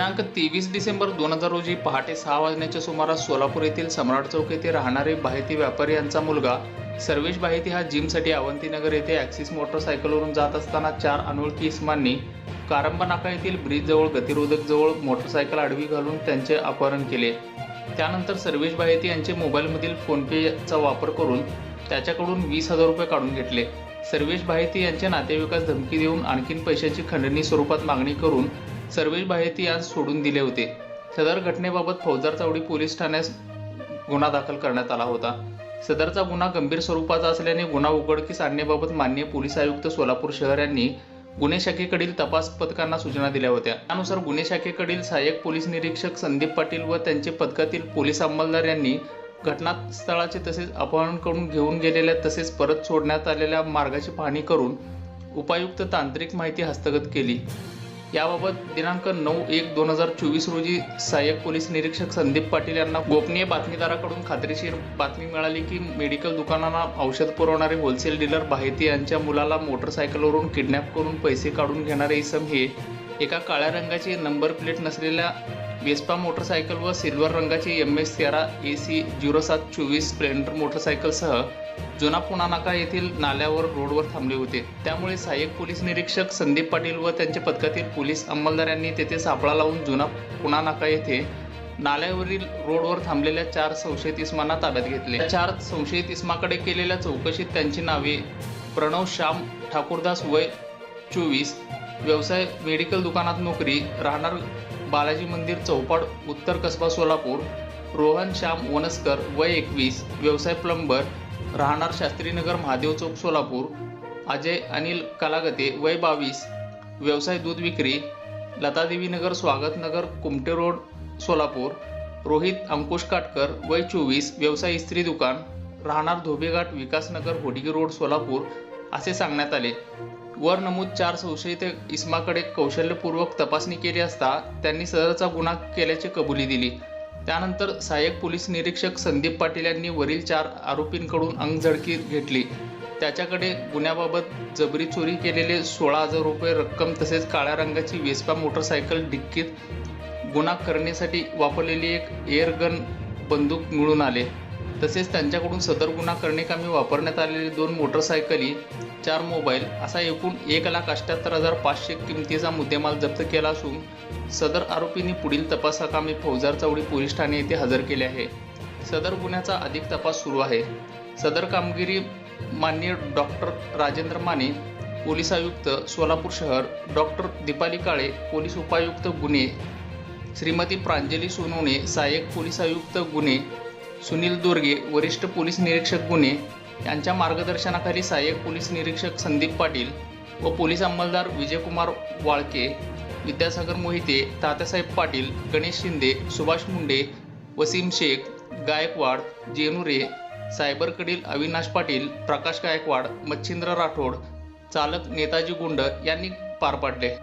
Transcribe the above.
दिनांक तेवीस डिसेंबर दोन हजार रोजी पहाटे सहा वाजण्याच्या सुमारास सोलापूर येथील सम्राट चौक येथे राहणारे बाहेती व्यापारी यांचा मुलगा सर्वेश बाहेती हा जिमसाठी अवंतीनगर येथे ॲक्सिस मोटरसायकलवरून जात असताना चार अनोळखी इसमांनी कारंबा नाका येथील ब्रिजजवळ गतिरोधकजवळ मोटरसायकल आडवी घालून त्यांचे अपहरण केले. त्यानंतर सर्वेश बाहेती यांचे मोबाईलमधील फोनपेचा वापर करून त्याच्याकडून वीस हजार रुपये काढून घेतले. सर्वेश बाहेती यांच्या नातेवाईकास धमकी देऊन आणखीन पैशाची खंडणी स्वरूपात मागणी करून सर्वेश बाहेती यांस सोडून दिले होते. सदर घटनेबाबत फौजदार चावडी पोलीस ठाण्यास गुन्हा दाखल करण्यात आला होता. सदरचा गुन्हा गंभीर स्वरूपाचा असल्याने गुन्हा उघडकीस आणण्याबाबत मान्य पोलीस आयुक्त सोलापूर शहर यांनी गुन्हे शाखेकडील तपास पथकांना सूचना दिल्या होत्या. त्यानुसार गुन्हे शाखेकडील सहाय्यक पोलीस निरीक्षक संदीप पाटील व त्यांचे पथकातील पोलीस अंमलदार यांनी घटनास्थळाचे तसेच अपहरण करून घेऊन गेलेल्या तसेच परत सोडण्यात आलेल्या मार्गाची पाहणी करून उपायुक्त तांत्रिक माहिती हस्तगत केली. याबाबत दिनांक नऊ एक दोन हजार चोवीस रोजी सहाय्यक पोलीस निरीक्षक संदीप पाटील यांना गोपनीय बातमीदाराकडून खात्रीशीर बातमी मिळाली की मेडिकल दुकानांना औषध पुरवणारे होलसेल डीलर बाहेती यांच्या मुलाला मोटरसायकलवरून किडनॅप करून पैसे काढून घेणारे इसम हे एका काळ्या रंगाची नंबर प्लेट नसलेल्या वेस्पा मोटरसायकल व सिल्वर रंगाची एम एस तेरा ए सी झिरो सात चोवीस स्प्लेंडर मोटरसायकलसह जुना पुणा नाका येथील नाल्यावर रोडवर थांबले होते. त्यामुळे सहाय्यक पोलीस निरीक्षक संदीप पाटील व त्यांच्या पथकातील पोलीस अंमलदारांनी तेथे सापळा लावून जुना पुणा नाका येथे नाल्यावरील रोडवर थांबलेल्या चार संशयित इस्मांना ताब्यात घेतले. चार संशयित इस्माकडे केलेल्या चौकशीत त्यांची नावे प्रणव श्याम ठाकूरदास वय चोवीस व्यवसाय मेडिकल दुकानात नोकरी राहणार बालाजी मंदिर चौपाड उत्तर कसबा सोलापूर रोहन श्याम वनस्कर वय एकवीस व्यवसाय प्लंबर राहणार शास्त्रीनगर महादेव चौक सोलापूर अजय अनिल कलागते वय बावीस व्यवसाय दूध विक्री लतादेवी नगर स्वागत नगर कुमटे रोड सोलापूर रोहित अंकुश काटकर वय चोवीस व्यवसाय इस्त्री दुकान राहणार धोबेघाट विकासनगर होडगी रोड सोलापूर असे सांगण्यात आले. वर नमूद चार संशयित इस्माकडे कौशल्यपूर्वक तपासणी केली असता त्यांनी सदरचा गुन्हा केल्याची कबुली दिली. त्यानंतर सहाय्यक पोलीस निरीक्षक संदीप पाटील यांनी वरील चार आरोपींकडून अंगझडकी घेतली. त्याच्याकडे गुन्ह्याबाबत जबरी चोरी केलेले सोळा हजार रुपये रक्कम तसेच काळ्या रंगाची वेस्पा मोटरसायकल डिक्कीत गुन्हा करण्यासाठी वापरलेली एक एअरगन बंदूक मिळून आले. तसेच त्यांच्याकडून सदर गुन्हा करण्याकामी वापरण्यात आलेले दोन मोटरसायकली चार मोबाईल असा एकूण एक लाख अठ्याहत्तर हजार पाचशे किमतीचा मुद्देमाल जप्त केला असून सदर आरोपींनी पुढील तपासाकामी फौजार चौडी पोलीस ठाणे येथे हजर केले आहे. सदर गुन्ह्याचा अधिक तपास सुरू आहे. सदर कामगिरी माननीय डॉक्टर राजेंद्र माने पोलीस आयुक्त सोलापूर शहर डॉक्टर दीपाली काळे पोलीस उपायुक्त गुन्हे श्रीमती प्रांजली सोनवणे सहाय्यक पोलीस आयुक्त गुन्हे सुनील दुर्गे वरिष्ठ पोलीस निरीक्षक गुन्हे यांच्या मार्गदर्शनाखाली सहाय्यक पोलीस निरीक्षक संदीप पाटील व पोलीस अंमलदार विजयकुमार वाळके विद्यासागर मोहिते तात्यासाहेब पाटील गणेश शिंदे सुभाष मुंडे वसीम शेख गायकवाड जेनुरे सायबरकडील अविनाश पाटील प्रकाश गायकवाड मच्छिंद्र राठोड चालक नेताजी गुंड यांनी पार पाडले.